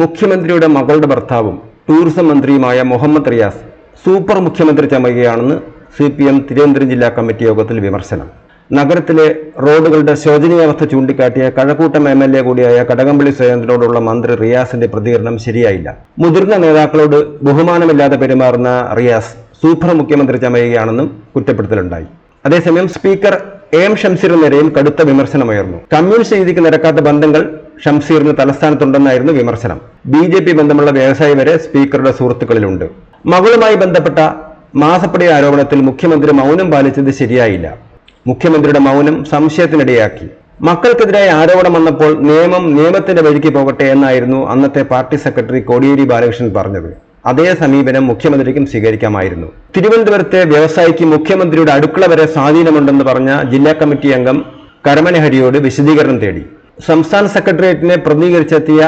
മുഖ്യമന്ത്രിയുടെ മകളുടെ ഭർത്താവും ടൂറിസം മന്ത്രിയുമായ മുഹമ്മദ് റിയാസ് സൂപ്പർ മുഖ്യമന്ത്രി ചമയുകയാണെന്ന് സി പി എം തിരുവനന്തപുരം ജില്ലാ കമ്മിറ്റി യോഗത്തിൽ വിമർശനം. നഗരത്തിലെ റോഡുകളുടെ ശോചനീയാവസ്ഥ ചൂണ്ടിക്കാട്ടിയ കഴക്കൂട്ടം എം എൽ എ കൂടിയായ കടകംപള്ളി സുരേന്ദ്രനോടുള്ള മന്ത്രി റിയാസിന്റെ പ്രതികരണം ശരിയായില്ല. മുതിർന്ന നേതാക്കളോട് ബഹുമാനമില്ലാതെ പെരുമാറുന്ന റിയാസ് സൂപ്പർ മുഖ്യമന്ത്രി ചമയുകയാണെന്നും കുറ്റപ്പെടുത്തലുണ്ടായി. അതേസമയം സ്പീക്കർ എം ഷംസീറിനെതിരെയും കടുത്ത വിമർശനമുയർന്നു. കമ്മ്യൂണിസ്റ്റ് രീതിക്ക് നിരക്കാത്ത ബന്ധങ്ങൾ ഷംസീറിന് തലസ്ഥാനത്തുണ്ടെന്നായിരുന്നു വിമർശനം. ബി ജെ പി ബന്ധമുള്ള വ്യവസായി വരെ സ്പീക്കറുടെ സുഹൃത്തുക്കളിലുണ്ട്. മകളുമായി ബന്ധപ്പെട്ട മാസപ്പടി ആരോപണത്തിൽ മുഖ്യമന്ത്രി മൗനം പാലിച്ചത് ശരിയായില്ല. മുഖ്യമന്ത്രിയുടെ മൗനം സംശയത്തിനിടയാക്കി. മക്കൾക്കെതിരായ ആരോപണം വന്നപ്പോൾ നിയമം നിയമത്തിന്റെ വഴിക്ക് പോകട്ടെ എന്നായിരുന്നു അന്നത്തെ പാർട്ടി സെക്രട്ടറി കോടിയേരി ബാലകൃഷ്ണൻ പറഞ്ഞത്. അതേ സമീപനം മുഖ്യമന്ത്രിക്കും സ്വീകരിക്കാമായിരുന്നു. തിരുവനന്തപുരത്തെ വ്യവസായിക്ക് മുഖ്യമന്ത്രിയുടെ അടുക്കള വരെ സ്വാധീനമുണ്ടെന്ന് പറഞ്ഞ ജില്ലാ കമ്മിറ്റി അംഗം കരമനഹരിയോട് വിശദീകരണം തേടി. സംസ്ഥാന സെക്രട്ടേറിയറ്റിനെ പ്രതിനിധീകരിച്ചെത്തിയ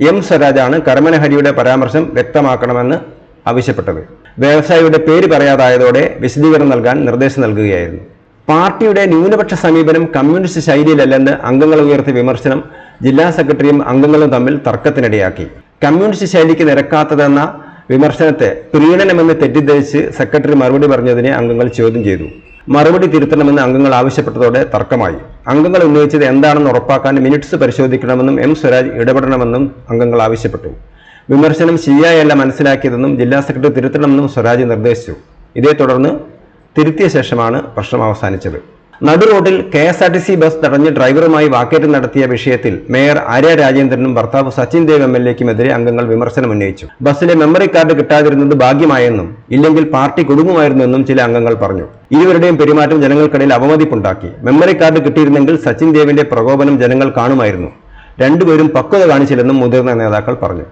എം സ്വരാജാണ് കർമ്മനഹരിയുടെ ഹരിയുടെ പരാമർശം വ്യക്തമാക്കണമെന്ന് ആവശ്യപ്പെട്ടത്. വ്യവസായിയുടെ പേര് പറയാതായതോടെ വിശദീകരണം നൽകാൻ നിർദ്ദേശം നൽകുകയായിരുന്നു. പാർട്ടിയുടെ ന്യൂനപക്ഷ സമീപനം കമ്മ്യൂണിസ്റ്റ് ശൈലിയിലല്ലെന്ന് അംഗങ്ങൾ ഉയർത്തിയ വിമർശനം ജില്ലാ സെക്രട്ടറിയും അംഗങ്ങളും തമ്മിൽ തർക്കത്തിനിടയാക്കി. കമ്മ്യൂണിസ്റ്റ് ശൈലിക്ക് നിരക്കാത്തതെന്ന വിമർശനത്തെ പ്രീണനമെന്ന് തെറ്റിദ്ധരിച്ച് സെക്രട്ടറി മറുപടി പറഞ്ഞതിനെ അംഗങ്ങൾ ചോദ്യം ചെയ്തു. മറുപടി തിരുത്തണമെന്ന് അംഗങ്ങൾ ആവശ്യപ്പെട്ടതോടെ തർക്കമായി. അംഗങ്ങൾ ഉന്നയിച്ചത് എന്താണെന്ന് ഉറപ്പാക്കാൻ മിനിറ്റ്സ് പരിശോധിക്കണമെന്നും എം സ്വരാജ് ഇടപെടണമെന്നും അംഗങ്ങൾ ആവശ്യപ്പെട്ടു. വിമർശനം ശരിയായല്ല മനസ്സിലാക്കിയതെന്നും ജില്ലാ സെക്രട്ടറി തിരുത്തണമെന്നും സ്വരാജ് നിർദ്ദേശിച്ചു. ഇതേ തുടർന്ന് തിരുത്തിയ ശേഷമാണ് പ്രശ്നം അവസാനിച്ചത്. നടു റോഡിൽ K S R T C bus തടഞ്ഞ് ഡ്രൈവറുമായി വാക്കേറ്റം നടത്തിയ വിഷയത്തിൽ മേയർ ആര്യ രാജേന്ദ്രനും ഭർത്താവ് സച്ചിൻ ദേവ് എം എൽ എക്കുമെതിരെ അംഗങ്ങൾ വിമർശനം ഉന്നയിച്ചു. ബസ്സിലെ മെമ്മറി കാർഡ് കിട്ടാതിരുന്നത് ഭാഗ്യമായെന്നും ഇല്ലെങ്കിൽ പാർട്ടി കുടുങ്ങുമായിരുന്നെന്നും ചില അംഗങ്ങൾ പറഞ്ഞു. ഇരുവരുടെയും പെരുമാറ്റം ജനങ്ങൾക്കിടയിൽ അവമതിപ്പുണ്ടാക്കി. മെമ്മറി കാർഡ് കിട്ടിയിരുന്നെങ്കിൽ സച്ചിൻ ദേവിന്റെ പ്രകോപനം ജനങ്ങൾ കാണുമായിരുന്നു. രണ്ടുപേരും പക്വത കാണിച്ചില്ലെന്നും മുതിർന്ന നേതാക്കൾ പറഞ്ഞു.